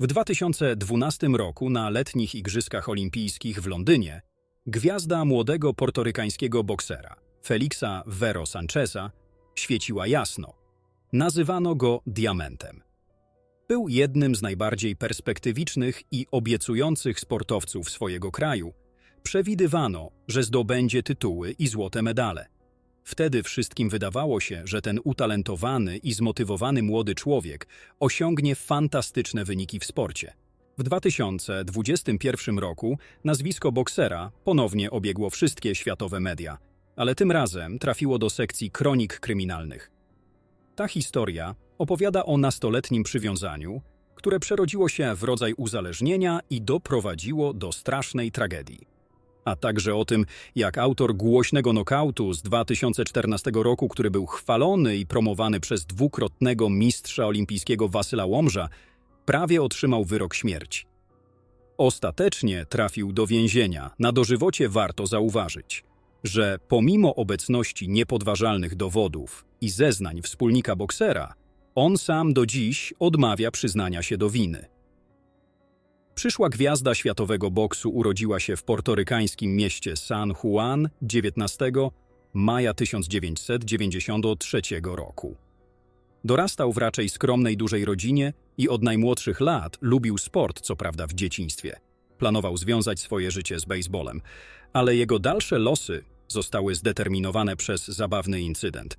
W 2012 roku na letnich Igrzyskach Olimpijskich w Londynie gwiazda młodego portorykańskiego boksera Felixa Vero Sancheza świeciła jasno. Nazywano go diamentem. Był jednym z najbardziej perspektywicznych i obiecujących sportowców swojego kraju. Przewidywano, że zdobędzie tytuły i złote medale. Wtedy wszystkim wydawało się, że ten utalentowany i zmotywowany młody człowiek osiągnie fantastyczne wyniki w sporcie. W 2021 roku nazwisko boksera ponownie obiegło wszystkie światowe media, ale tym razem trafiło do sekcji kronik kryminalnych. Ta historia opowiada o nastoletnim przywiązaniu, które przerodziło się w rodzaj uzależnienia i doprowadziło do strasznej tragedii. A także o tym, jak autor głośnego nokautu z 2014 roku, który był chwalony i promowany przez dwukrotnego mistrza olimpijskiego Wasyla Łomża, prawie otrzymał wyrok śmierci. Ostatecznie trafił do więzienia. Na dożywocie warto zauważyć, że pomimo obecności niepodważalnych dowodów i zeznań wspólnika boksera, on sam do dziś odmawia przyznania się do winy. Przyszła gwiazda światowego boksu urodziła się w portorykańskim mieście San Juan 19 maja 1993 roku. Dorastał w raczej skromnej, dużej rodzinie i od najmłodszych lat lubił sport, co prawda w dzieciństwie. Planował związać swoje życie z baseballem, ale jego dalsze losy zostały zdeterminowane przez zabawny incydent.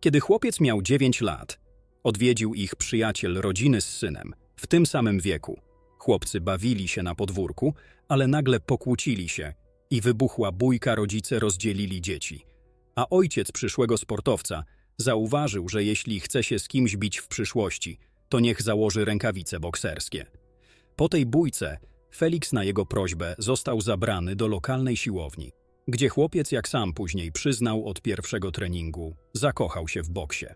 Kiedy chłopiec miał 9 lat, odwiedził ich przyjaciel rodziny z synem w tym samym wieku. Chłopcy bawili się na podwórku, ale nagle pokłócili się i wybuchła bójka, rodzice rozdzielili dzieci. A ojciec przyszłego sportowca zauważył, że jeśli chce się z kimś bić w przyszłości, to niech założy rękawice bokserskie. Po tej bójce Felix na jego prośbę został zabrany do lokalnej siłowni, gdzie chłopiec, jak sam później przyznał od pierwszego treningu, zakochał się w boksie.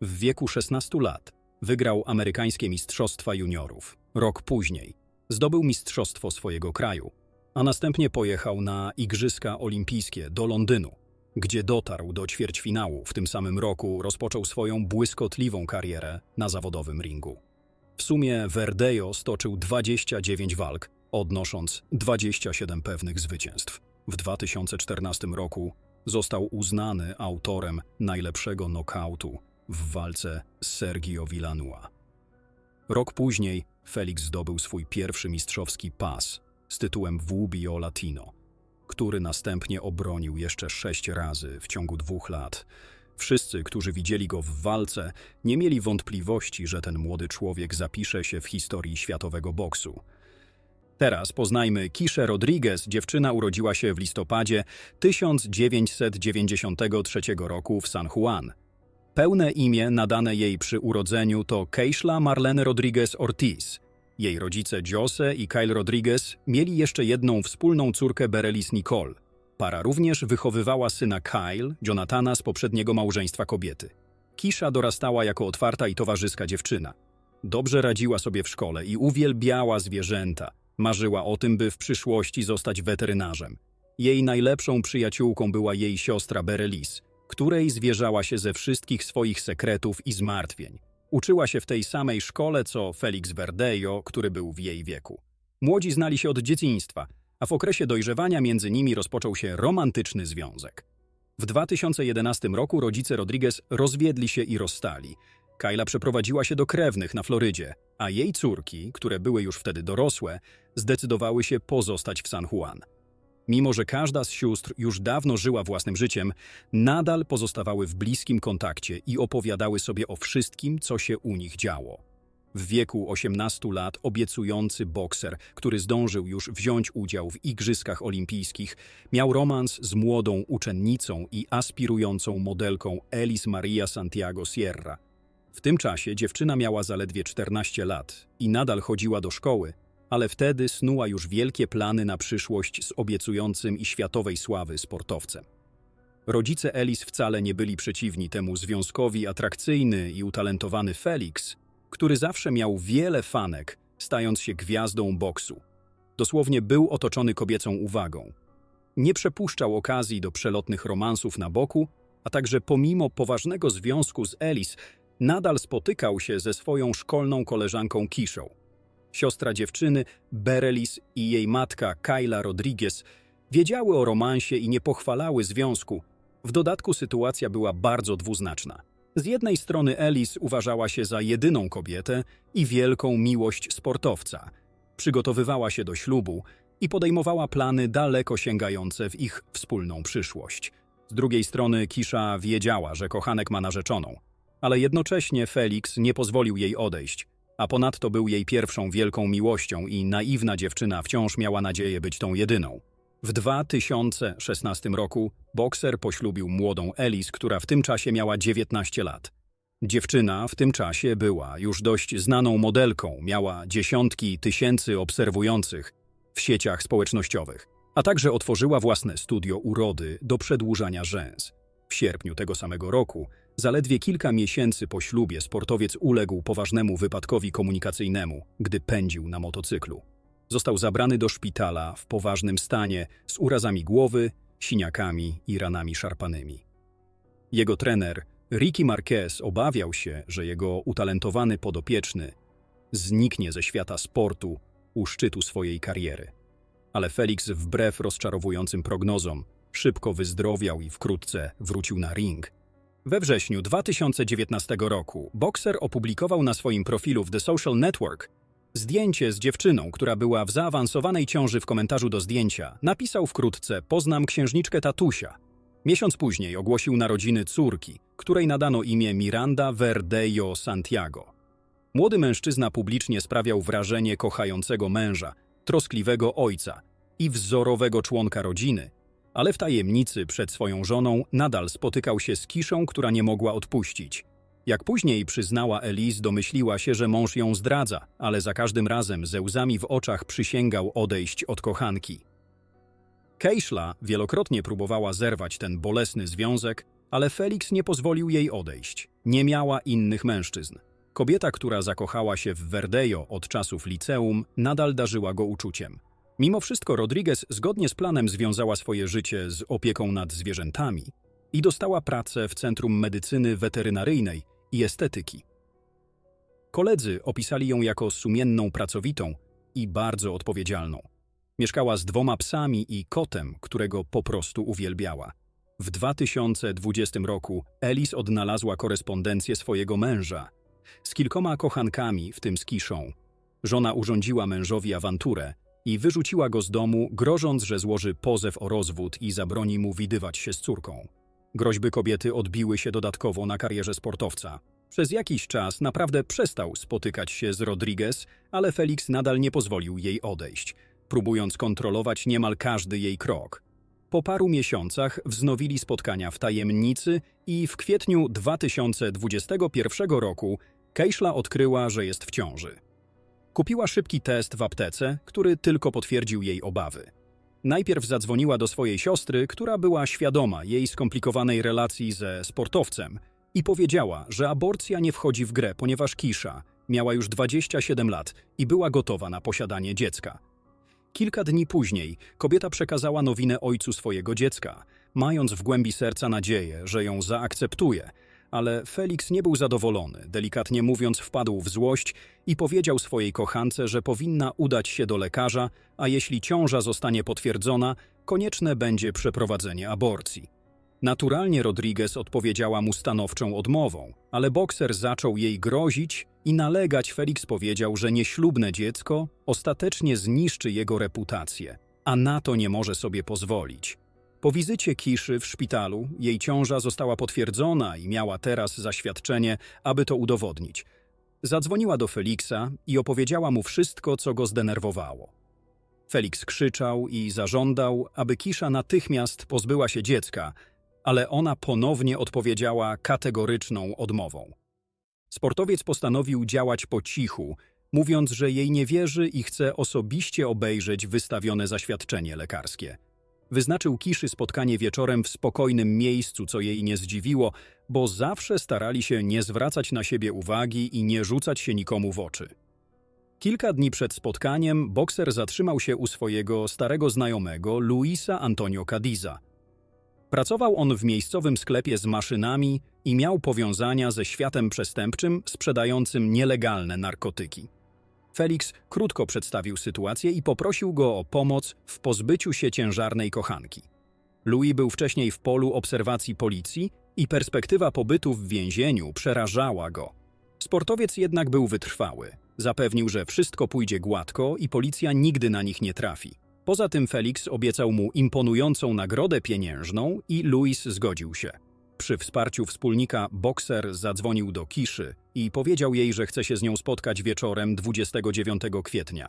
W wieku 16 lat wygrał amerykańskie Mistrzostwa Juniorów. Rok później zdobył mistrzostwo swojego kraju, a następnie pojechał na Igrzyska Olimpijskie do Londynu, gdzie dotarł do ćwierćfinału. W tym samym roku rozpoczął swoją błyskotliwą karierę na zawodowym ringu. W sumie Verdejo stoczył 29 walk, odnosząc 27 pewnych zwycięstw. W 2014 roku został uznany autorem najlepszego nokautu w walce z Sergio Villanua. Rok później Felix zdobył swój pierwszy mistrzowski pas z tytułem WBO Latino, który następnie obronił jeszcze sześć razy w ciągu dwóch lat. Wszyscy, którzy widzieli go w walce, nie mieli wątpliwości, że ten młody człowiek zapisze się w historii światowego boksu. Teraz poznajmy Kiszę Rodriguez. Dziewczyna urodziła się w listopadzie 1993 roku w San Juan. Pełne imię nadane jej przy urodzeniu to Keishla Marlene Rodriguez Ortiz. Jej rodzice Jose i Kyle Rodriguez mieli jeszcze jedną wspólną córkę Berelis Nicole. Para również wychowywała syna Kyle, Jonathana z poprzedniego małżeństwa kobiety. Kisza dorastała jako otwarta i towarzyska dziewczyna. Dobrze radziła sobie w szkole i uwielbiała zwierzęta. Marzyła o tym, by w przyszłości zostać weterynarzem. Jej najlepszą przyjaciółką była jej siostra Berelis, której zwierzała się ze wszystkich swoich sekretów i zmartwień. Uczyła się w tej samej szkole co Felix Verdejo, który był w jej wieku. Młodzi znali się od dzieciństwa, a w okresie dojrzewania między nimi rozpoczął się romantyczny związek. W 2011 roku rodzice Rodriguez rozwiedli się i rozstali. Kyla przeprowadziła się do krewnych na Florydzie, a jej córki, które były już wtedy dorosłe, zdecydowały się pozostać w San Juan. Mimo, że każda z sióstr już dawno żyła własnym życiem, nadal pozostawały w bliskim kontakcie i opowiadały sobie o wszystkim, co się u nich działo. W wieku 18 lat obiecujący bokser, który zdążył już wziąć udział w Igrzyskach Olimpijskich, miał romans z młodą uczennicą i aspirującą modelką Elis Maria Santiago Sierra. W tym czasie dziewczyna miała zaledwie 14 lat i nadal chodziła do szkoły, ale wtedy snuła już wielkie plany na przyszłość z obiecującym i światowej sławy sportowcem. Rodzice Elis wcale nie byli przeciwni temu związkowi atrakcyjny i utalentowany Felix, który zawsze miał wiele fanek, stając się gwiazdą boksu. Dosłownie był otoczony kobiecą uwagą. Nie przepuszczał okazji do przelotnych romansów na boku, a także pomimo poważnego związku z Elis, nadal spotykał się ze swoją szkolną koleżanką Kiszą. Siostra dziewczyny, Berelis i jej matka, Kayla Rodriguez, wiedziały o romansie i nie pochwalały związku. W dodatku sytuacja była bardzo dwuznaczna. Z jednej strony Elis uważała się za jedyną kobietę i wielką miłość sportowca. Przygotowywała się do ślubu i podejmowała plany daleko sięgające w ich wspólną przyszłość. Z drugiej strony Kisza wiedziała, że kochanek ma narzeczoną, ale jednocześnie Felix nie pozwolił jej odejść, a ponadto był jej pierwszą wielką miłością i naiwna dziewczyna wciąż miała nadzieję być tą jedyną. W 2016 roku bokser poślubił młodą Elis, która w tym czasie miała 19 lat. Dziewczyna w tym czasie była już dość znaną modelką, miała dziesiątki tysięcy obserwujących w sieciach społecznościowych, a także otworzyła własne studio urody do przedłużania rzęs. W sierpniu tego samego roku, zaledwie kilka miesięcy po ślubie, sportowiec uległ poważnemu wypadkowi komunikacyjnemu, gdy pędził na motocyklu. Został zabrany do szpitala w poważnym stanie z urazami głowy, siniakami i ranami szarpanymi. Jego trener, Ricky Marquez, obawiał się, że jego utalentowany podopieczny zniknie ze świata sportu u szczytu swojej kariery. Ale Felix, wbrew rozczarowującym prognozom, szybko wyzdrowiał i wkrótce wrócił na ring. We wrześniu 2019 roku bokser opublikował na swoim profilu w The Social Network zdjęcie z dziewczyną, która była w zaawansowanej ciąży w komentarzu do zdjęcia. Napisał wkrótce: Poznam księżniczkę tatusia. Miesiąc później ogłosił narodziny córki, której nadano imię Miranda Verdejo Santiago. Młody mężczyzna publicznie sprawiał wrażenie kochającego męża, troskliwego ojca i wzorowego członka rodziny, ale w tajemnicy przed swoją żoną nadal spotykał się z kiszą, która nie mogła odpuścić. Jak później przyznała Elise, domyśliła się, że mąż ją zdradza, ale za każdym razem ze łzami w oczach przysięgał odejść od kochanki. Kejszla wielokrotnie próbowała zerwać ten bolesny związek, ale Felix nie pozwolił jej odejść. Nie miała innych mężczyzn. Kobieta, która zakochała się w Verdejo od czasów liceum, nadal darzyła go uczuciem. Mimo wszystko Rodriguez zgodnie z planem związała swoje życie z opieką nad zwierzętami i dostała pracę w Centrum Medycyny Weterynaryjnej i Estetyki. Koledzy opisali ją jako sumienną pracowitą i bardzo odpowiedzialną. Mieszkała z dwoma psami i kotem, którego po prostu uwielbiała. W 2020 roku Elis odnalazła korespondencję swojego męża z kilkoma kochankami, w tym z Kiszą. Żona urządziła mężowi awanturę i wyrzuciła go z domu, grożąc, że złoży pozew o rozwód i zabroni mu widywać się z córką. Groźby kobiety odbiły się dodatkowo na karierze sportowca. Przez jakiś czas naprawdę przestał spotykać się z Rodriguez, ale Felix nadal nie pozwolił jej odejść, próbując kontrolować niemal każdy jej krok. Po paru miesiącach wznowili spotkania w tajemnicy i w kwietniu 2021 roku Kejszla odkryła, że jest w ciąży. Kupiła szybki test w aptece, który tylko potwierdził jej obawy. Najpierw zadzwoniła do swojej siostry, która była świadoma jej skomplikowanej relacji ze sportowcem i powiedziała, że aborcja nie wchodzi w grę, ponieważ Kisza miała już 27 lat i była gotowa na posiadanie dziecka. Kilka dni później kobieta przekazała nowinę ojcu swojego dziecka, mając w głębi serca nadzieję, że ją zaakceptuje – ale Felix nie był zadowolony, delikatnie mówiąc wpadł w złość i powiedział swojej kochance, że powinna udać się do lekarza, a jeśli ciąża zostanie potwierdzona, konieczne będzie przeprowadzenie aborcji. Naturalnie Rodriguez odpowiedziała mu stanowczą odmową, ale bokser zaczął jej grozić i nalegać. Felix powiedział, że nieślubne dziecko ostatecznie zniszczy jego reputację, a na to nie może sobie pozwolić. Po wizycie Kiszy w szpitalu jej ciąża została potwierdzona i miała teraz zaświadczenie, aby to udowodnić. Zadzwoniła do Feliksa i opowiedziała mu wszystko, co go zdenerwowało. Felix krzyczał i zażądał, aby Kisza natychmiast pozbyła się dziecka, ale ona ponownie odpowiedziała kategoryczną odmową. Sportowiec postanowił działać po cichu, mówiąc, że jej nie wierzy i chce osobiście obejrzeć wystawione zaświadczenie lekarskie. Wyznaczył Kiszy spotkanie wieczorem w spokojnym miejscu, co jej nie zdziwiło, bo zawsze starali się nie zwracać na siebie uwagi i nie rzucać się nikomu w oczy. Kilka dni przed spotkaniem bokser zatrzymał się u swojego starego znajomego Luisa Antonio Cadiza. Pracował on w miejscowym sklepie z maszynami i miał powiązania ze światem przestępczym sprzedającym nielegalne narkotyki. Felix krótko przedstawił sytuację i poprosił go o pomoc w pozbyciu się ciężarnej kochanki. Louis był wcześniej w polu obserwacji policji i perspektywa pobytu w więzieniu przerażała go. Sportowiec jednak był wytrwały. Zapewnił, że wszystko pójdzie gładko i policja nigdy na nich nie trafi. Poza tym Felix obiecał mu imponującą nagrodę pieniężną i Louis zgodził się. Przy wsparciu wspólnika bokser zadzwonił do Kiszy i powiedział jej, że chce się z nią spotkać wieczorem 29 kwietnia,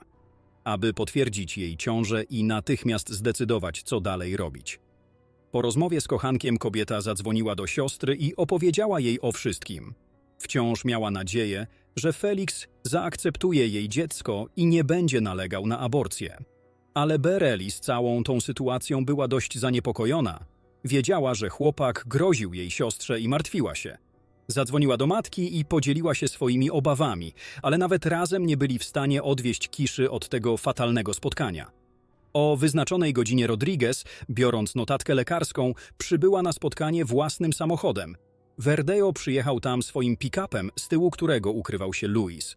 aby potwierdzić jej ciążę i natychmiast zdecydować, co dalej robić. Po rozmowie z kochankiem kobieta zadzwoniła do siostry i opowiedziała jej o wszystkim. Wciąż miała nadzieję, że Felix zaakceptuje jej dziecko i nie będzie nalegał na aborcję. Ale Bereli z całą tą sytuacją była dość zaniepokojona. Wiedziała, że chłopak groził jej siostrze i martwiła się. Zadzwoniła do matki i podzieliła się swoimi obawami, ale nawet razem nie byli w stanie odwieść Kiszy od tego fatalnego spotkania. O wyznaczonej godzinie Rodriguez, biorąc notatkę lekarską, przybyła na spotkanie własnym samochodem. Verdeo przyjechał tam swoim pick-upem, z tyłu którego ukrywał się Louis.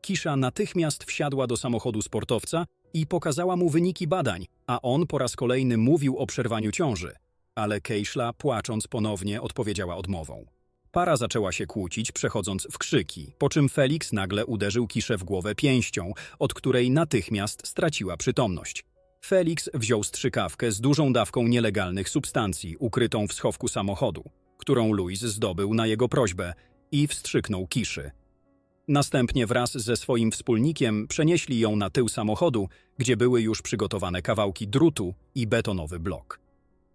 Kisza natychmiast wsiadła do samochodu sportowca i pokazała mu wyniki badań, a on po raz kolejny mówił o przerwaniu ciąży. Ale Kejszla, płacząc ponownie, odpowiedziała odmową. Para zaczęła się kłócić, przechodząc w krzyki, po czym Felix nagle uderzył Kiszę w głowę pięścią, od której natychmiast straciła przytomność. Felix wziął strzykawkę z dużą dawką nielegalnych substancji ukrytą w schowku samochodu, którą Louis zdobył na jego prośbę i wstrzyknął Kiszy. Następnie wraz ze swoim wspólnikiem przenieśli ją na tył samochodu, gdzie były już przygotowane kawałki drutu i betonowy blok.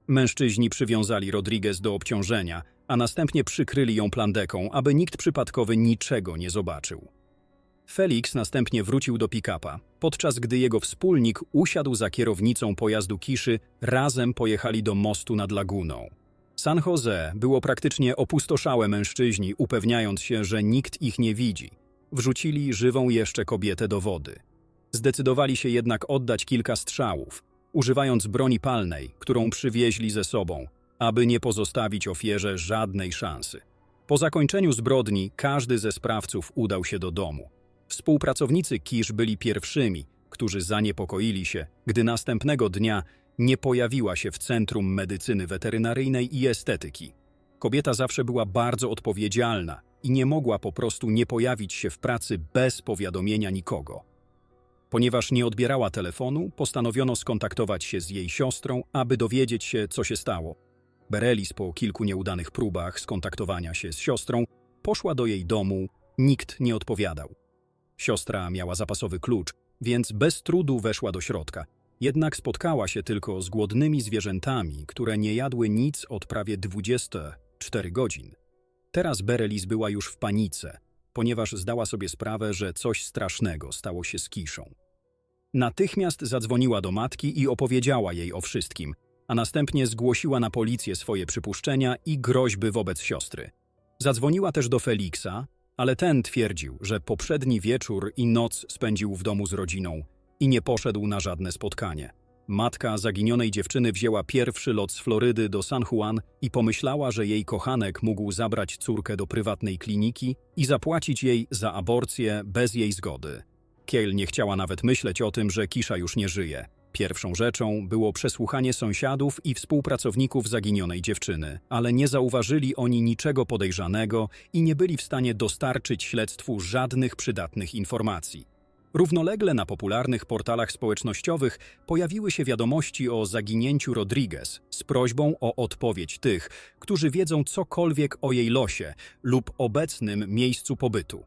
Mężczyźni przywiązali Rodriguez do obciążenia, a następnie przykryli ją plandeką, aby nikt przypadkowy niczego nie zobaczył. Felix następnie wrócił do pick-upa, podczas gdy jego wspólnik usiadł za kierownicą pojazdu Kiszy, razem pojechali do mostu nad laguną. San Jose było praktycznie opustoszałe mężczyźni, upewniając się, że nikt ich nie widzi. Wrzucili żywą jeszcze kobietę do wody. Zdecydowali się jednak oddać kilka strzałów, używając broni palnej, którą przywieźli ze sobą, aby nie pozostawić ofierze żadnej szansy. Po zakończeniu zbrodni każdy ze sprawców udał się do domu. Współpracownicy Kisz byli pierwszymi, którzy zaniepokoili się, gdy następnego dnia nie pojawiła się w Centrum Medycyny Weterynaryjnej i Estetyki. Kobieta zawsze była bardzo odpowiedzialna i nie mogła po prostu nie pojawić się w pracy bez powiadomienia nikogo. Ponieważ nie odbierała telefonu, postanowiono skontaktować się z jej siostrą, aby dowiedzieć się, co się stało. Berelis po kilku nieudanych próbach skontaktowania się z siostrą poszła do jej domu, nikt nie odpowiadał. Siostra miała zapasowy klucz, więc bez trudu weszła do środka. Jednak spotkała się tylko z głodnymi zwierzętami, które nie jadły nic od prawie 24 godzin. Teraz Berelis była już w panice, ponieważ zdała sobie sprawę, że coś strasznego stało się z Kiszą. Natychmiast zadzwoniła do matki i opowiedziała jej o wszystkim, a następnie zgłosiła na policję swoje przypuszczenia i groźby wobec siostry. Zadzwoniła też do Feliksa, ale ten twierdził, że poprzedni wieczór i noc spędził w domu z rodziną i nie poszedł na żadne spotkanie. Matka zaginionej dziewczyny wzięła pierwszy lot z Florydy do San Juan i pomyślała, że jej kochanek mógł zabrać córkę do prywatnej kliniki i zapłacić jej za aborcję bez jej zgody. Kiel nie chciała nawet myśleć o tym, że Kisza już nie żyje. Pierwszą rzeczą było przesłuchanie sąsiadów i współpracowników zaginionej dziewczyny, ale nie zauważyli oni niczego podejrzanego i nie byli w stanie dostarczyć śledztwu żadnych przydatnych informacji. Równolegle na popularnych portalach społecznościowych pojawiły się wiadomości o zaginięciu Rodriguez z prośbą o odpowiedź tych, którzy wiedzą cokolwiek o jej losie lub obecnym miejscu pobytu.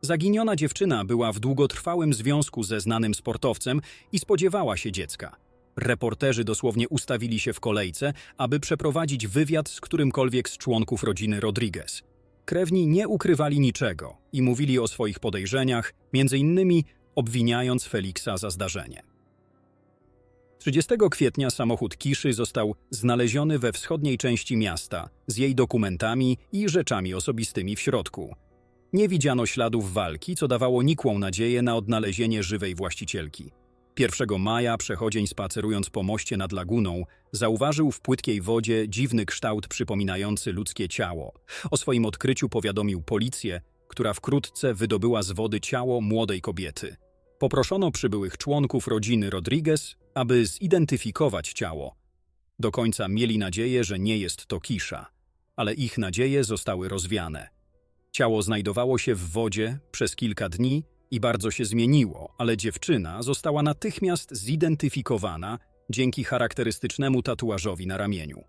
Zaginiona dziewczyna była w długotrwałym związku ze znanym sportowcem i spodziewała się dziecka. Reporterzy dosłownie ustawili się w kolejce, aby przeprowadzić wywiad z którymkolwiek z członków rodziny Rodriguez. Krewni nie ukrywali niczego i mówili o swoich podejrzeniach, między innymi obwiniając Feliksa za zdarzenie. 30 kwietnia samochód Kiszy został znaleziony we wschodniej części miasta z jej dokumentami i rzeczami osobistymi w środku. Nie widziano śladów walki, co dawało nikłą nadzieję na odnalezienie żywej właścicielki. 1 maja przechodzień spacerując po moście nad laguną zauważył w płytkiej wodzie dziwny kształt przypominający ludzkie ciało. O swoim odkryciu powiadomił policję, która wkrótce wydobyła z wody ciało młodej kobiety. Poproszono przybyłych członków rodziny Rodriguez, aby zidentyfikować ciało. Do końca mieli nadzieję, że nie jest to Kisza, ale ich nadzieje zostały rozwiane. Ciało znajdowało się w wodzie przez kilka dni i bardzo się zmieniło, ale dziewczyna została natychmiast zidentyfikowana dzięki charakterystycznemu tatuażowi na ramieniu.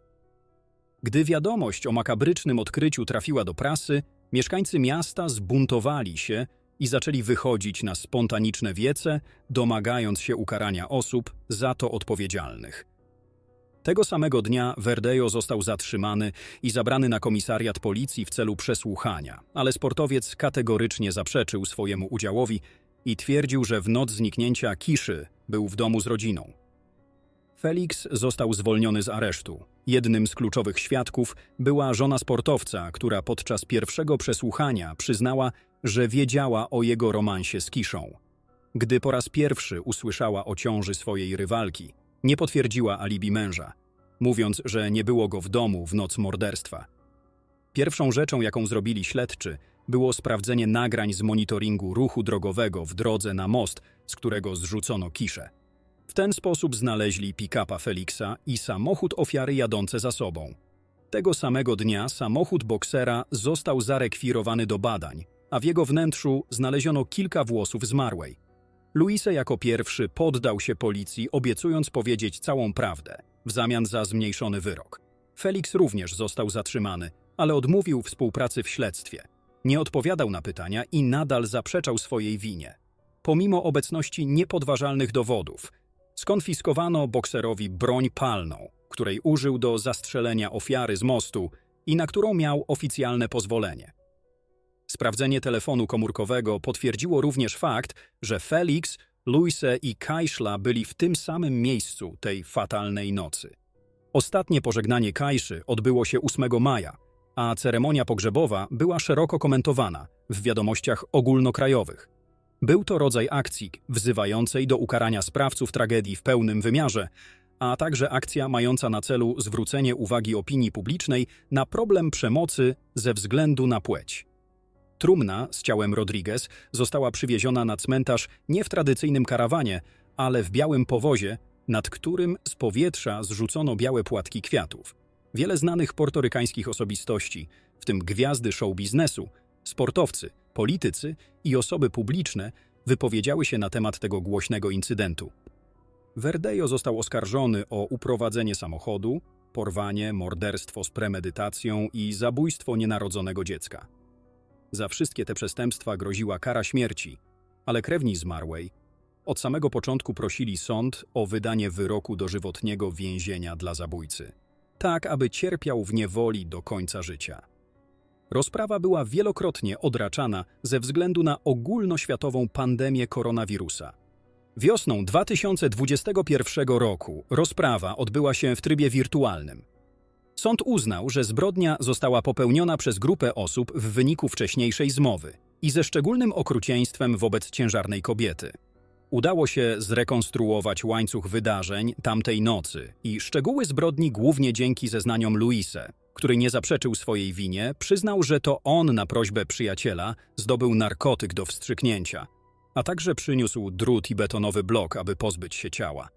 Gdy wiadomość o makabrycznym odkryciu trafiła do prasy, mieszkańcy miasta zbuntowali się i zaczęli wychodzić na spontaniczne wiece, domagając się ukarania osób za to odpowiedzialnych. Tego samego dnia Verdejo został zatrzymany i zabrany na komisariat policji w celu przesłuchania, ale sportowiec kategorycznie zaprzeczył swojemu udziałowi i twierdził, że w noc zniknięcia Kiszy był w domu z rodziną. Felix został zwolniony z aresztu. Jednym z kluczowych świadków była żona sportowca, która podczas pierwszego przesłuchania przyznała, że wiedziała o jego romansie z Kiszą. Gdy po raz pierwszy usłyszała o ciąży swojej rywalki, nie potwierdziła alibi męża, mówiąc, że nie było go w domu w noc morderstwa. Pierwszą rzeczą, jaką zrobili śledczy, było sprawdzenie nagrań z monitoringu ruchu drogowego w drodze na most, z którego zrzucono kiszę. W ten sposób znaleźli pick-upa Felixa i samochód ofiary jadące za sobą. Tego samego dnia samochód boksera został zarekwirowany do badań, a w jego wnętrzu znaleziono kilka włosów zmarłej. Luise jako pierwszy poddał się policji, obiecując powiedzieć całą prawdę, w zamian za zmniejszony wyrok. Felix również został zatrzymany, ale odmówił współpracy w śledztwie. Nie odpowiadał na pytania i nadal zaprzeczał swojej winie. Pomimo obecności niepodważalnych dowodów, skonfiskowano bokserowi broń palną, której użył do zastrzelenia ofiary z mostu i na którą miał oficjalne pozwolenie. Sprawdzenie telefonu komórkowego potwierdziło również fakt, że Felix, Luise i Kajszla byli w tym samym miejscu tej fatalnej nocy. Ostatnie pożegnanie Kajszy odbyło się 8 maja, a ceremonia pogrzebowa była szeroko komentowana w wiadomościach ogólnokrajowych. Był to rodzaj akcji wzywającej do ukarania sprawców tragedii w pełnym wymiarze, a także akcja mająca na celu zwrócenie uwagi opinii publicznej na problem przemocy ze względu na płeć. Trumna z ciałem Rodriguez została przywieziona na cmentarz nie w tradycyjnym karawanie, ale w białym powozie, nad którym z powietrza zrzucono białe płatki kwiatów. Wiele znanych portorykańskich osobistości, w tym gwiazdy show biznesu, sportowcy, politycy i osoby publiczne, wypowiedziały się na temat tego głośnego incydentu. Verdejo został oskarżony o uprowadzenie samochodu, porwanie, morderstwo z premedytacją i zabójstwo nienarodzonego dziecka. Za wszystkie te przestępstwa groziła kara śmierci, ale krewni zmarłej od samego początku prosili sąd o wydanie wyroku dożywotniego więzienia dla zabójcy, tak aby cierpiał w niewoli do końca życia. Rozprawa była wielokrotnie odraczana ze względu na ogólnoświatową pandemię koronawirusa. Wiosną 2021 roku rozprawa odbyła się w trybie wirtualnym. Sąd uznał, że zbrodnia została popełniona przez grupę osób w wyniku wcześniejszej zmowy i ze szczególnym okrucieństwem wobec ciężarnej kobiety. Udało się zrekonstruować łańcuch wydarzeń tamtej nocy i szczegóły zbrodni głównie dzięki zeznaniom Luise, który nie zaprzeczył swojej winie, przyznał, że to on na prośbę przyjaciela zdobył narkotyk do wstrzyknięcia, a także przyniósł drut i betonowy blok, aby pozbyć się ciała.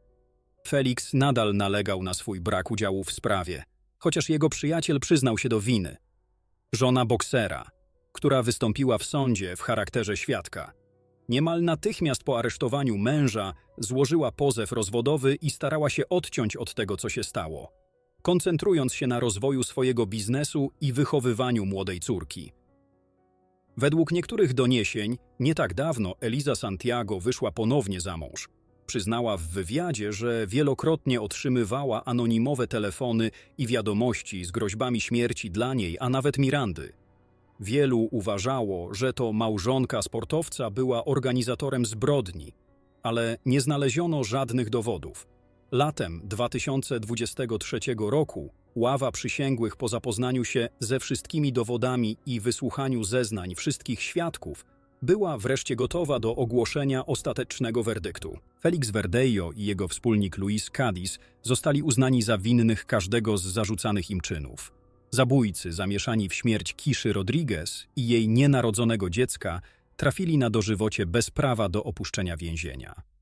Felix nadal nalegał na swój brak udziału w sprawie, chociaż jego przyjaciel przyznał się do winy. Żona boksera, która wystąpiła w sądzie w charakterze świadka, niemal natychmiast po aresztowaniu męża złożyła pozew rozwodowy i starała się odciąć od tego, co się stało, koncentrując się na rozwoju swojego biznesu i wychowywaniu młodej córki. Według niektórych doniesień, nie tak dawno Eliza Santiago wyszła ponownie za mąż. Przyznała w wywiadzie, że wielokrotnie otrzymywała anonimowe telefony i wiadomości z groźbami śmierci dla niej, a nawet Mirandy. Wielu uważało, że to małżonka sportowca była organizatorem zbrodni, ale nie znaleziono żadnych dowodów. Latem 2023 roku ława przysięgłych po zapoznaniu się ze wszystkimi dowodami i wysłuchaniu zeznań wszystkich świadków była wreszcie gotowa do ogłoszenia ostatecznego werdyktu. Felix Verdejo i jego wspólnik Luis Cadiz zostali uznani za winnych każdego z zarzucanych im czynów. Zabójcy zamieszani w śmierć Kiszy Rodriguez i jej nienarodzonego dziecka trafili na dożywocie bez prawa do opuszczenia więzienia.